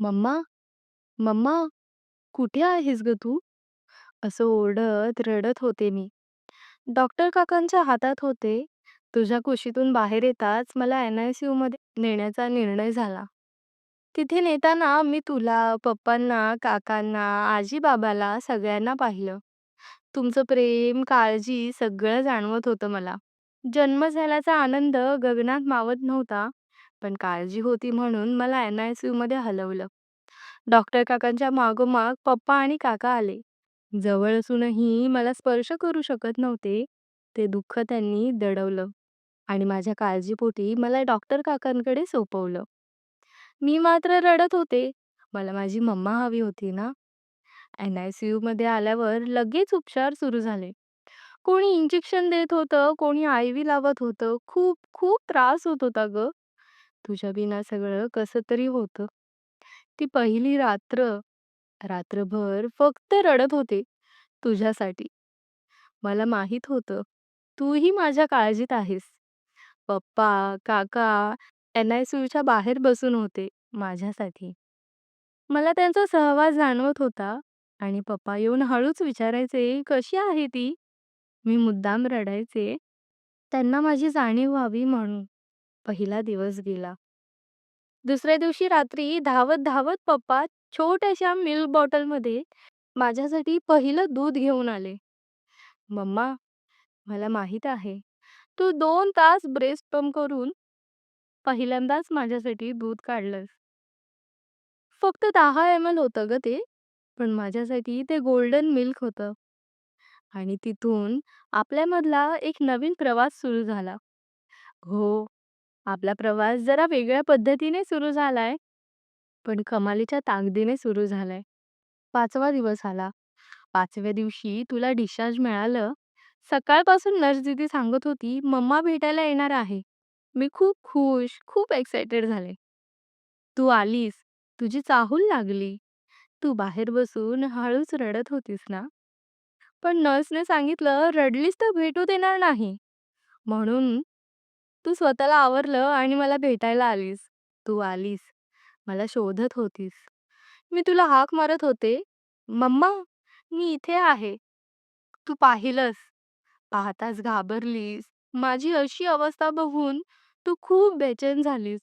"Mamma, mamma, कुठे आहेस गं तू?" असं ओरडत, रडत होते मी. डॉक्टर काकांच्या हातात होते. तुझ्या कुशीतून बाहेर येताच मला एन-आय-सी-यूमध्ये नेण्याचा निर्णय झाला. तिथे नेताना मी तुला, पप्पांना, काकांना, आजी-बाबाला सगळ्यांना पाहिलं. तुमचं प्रेम, काळजी सगळं जाणवत होतं मला. जन्म झाल्याचा आनंद गगनात मावत नव्हता, पण काळजी होती म्हणून मला एन-आय-सी-यूमध्ये हलवलं. डॉक्टर काकांच्या मागोमाग पप्पा आणि काका आले. जवळ असूनही मला स्पर्श करू शकत नव्हते. ते दुःख त्यांनी दडवलं आणि माझ्या काळजीपोटी मला डॉक्टर काकांकडे सोपवलं. मी मात्र रडत होते. मला माझी मम्मा हवी होती ना. एन आय सी मध्ये आल्यावर लगेच उपचार सुरू झाले. कोणी इंजेक्शन देत होतं, कोणी आय-व्ही लावत होतं. खूप खूप त्रास होत होता गं. तुझ्या बिना सगळं कसं तरी होतं. ती पहिली रात्र, रात्रभर फक्त रडत होते तुझ्यासाठी. मला माहीत होतं, तूही माझ्या काळजीत आहेस. पप्पा, काका एन-आय-सी-यूच्या बाहेर बसून होते माझ्यासाठी. मला त्यांचा सहवास जाणवत होता आणि पप्पा येऊन हळूच विचारायचे, "कशी आहे ती?" मी मुद्दाम रडायचे. त्यांना माझी जाणीव व्हावी म्हणून. पहिला दिवस गेला. दुसऱ्या दिवशी रात्री धावत-धावत पप्पा छोट्याशा मिल्क बॉटलमध्ये माझ्यासाठी पहिलं दूध घेऊन आले. "मम्मा, मला माहीत आहे, तू 2 तास ब्रेस्ट पंप करून पहिल्यांदाच माझ्यासाठी दूध काढलंस. फक्त 10 एम-एल होतं गं ते, पण माझ्यासाठी ते गोल्डन मिल्क होतं." आणि तिथून आपल्यामधला एक नवीन प्रवास सुरू झाला. हो, आपला प्रवास जरा वेगळ्या पद्धतीने सुरू झालाय, पण कमालीच्या ताकदीने सुरू झालाय. 5वा दिवस आला. 5व्या दिवशी तुला डिस्चार्ज मिळालं. सकाळपासून नर्स दीदी सांगत होती, "मम्मा भेटायला येणार आहे." मी खूप खुश, खूप एक्सायटेड झाले. तू आलीस, तुझी चाहूल लागली. तू बाहेर बसून हळूच रडत होतीस ना. पण नर्सने सांगितलं, "रडलीस तर भेटू देणार नाही." म्हणून तू स्वतःला आवरलं आणि मला भेटायला आलीस. तू आलीस. मला शोधत होतीस. मी तुला हाक मारत होते, "मम्मा, मी इथे आहे." तू पाहिलंस. पाहताच घाबरलीस. माझी अशी अवस्था बघून तू खूप बेचैन झालीस.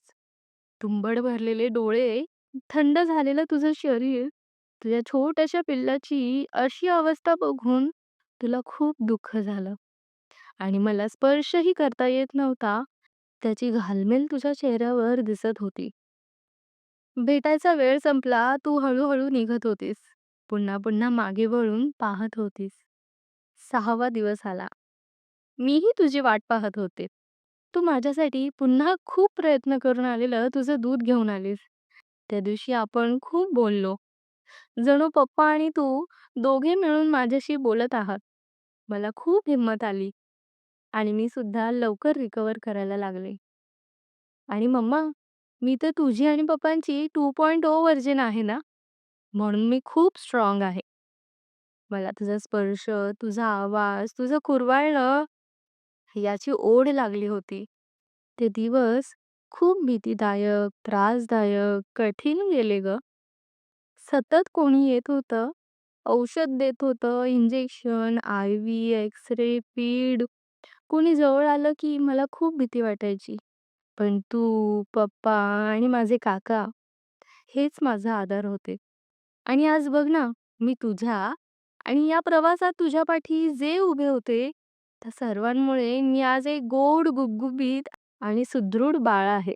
तुंबड भरलेले डोळे, थंड झालेलं तुझं शरीर, तुझ्या छोट्याशा पिल्लाची अशी अवस्था बघून तुला खूप दुःख झालं. आणि मला स्पर्शही करता येत नव्हता. त्याची घालमेल तुझ्या चेहऱ्यावर दिसत होती. भेटायचा वेळ संपला. तू हळू निघत होतीस. पुन्हा पुन्हा मागे वळून पाहत होतीस. सहावा दिवस आला. मीही तुझी वाट पाहत होते. तू माझ्यासाठी पुन्हा खूप प्रयत्न करून आलेलं तुझं दूध घेऊन आलीस. त्या दिवशी आपण खूप बोललो. जणू पप्पा आणि तू दोघे मिळून माझ्याशी बोलत आहात. मला खूप हिंमत आली आणि मी सुद्धा लवकर रिकव्हर करायला लागले. आणि मम्मा, मी तर तुझी आणि पप्पांची 2.0 व्हर्जन आहे ना, म्हणून मी खूप स्ट्राँग आहे. मला तुझा स्पर्श, तुझा आवाज, तुझं कुरवाळणं याची ओढ लागली होती. ते दिवस खूप भीतीदायक, त्रासदायक, कठीण गेले गं. सतत कोणी येत होतं, औषध देत होतं, इंजेक्शन, आय-व्ही, एक्स-रे, पीड. कोणी जवळ आलं की मला खूप भीती वाटायची. पण तू, पप्पा आणि माझे काका हेच माझा आधार होते. आणि आज बघ ना, मी तुझ्या आणि या प्रवासात तुझ्या पाठी जे उभे होते, त्या सर्वांमुळे मी आज एक गोड, गुबगुबीत आणि सुदृढ बाळ आहे.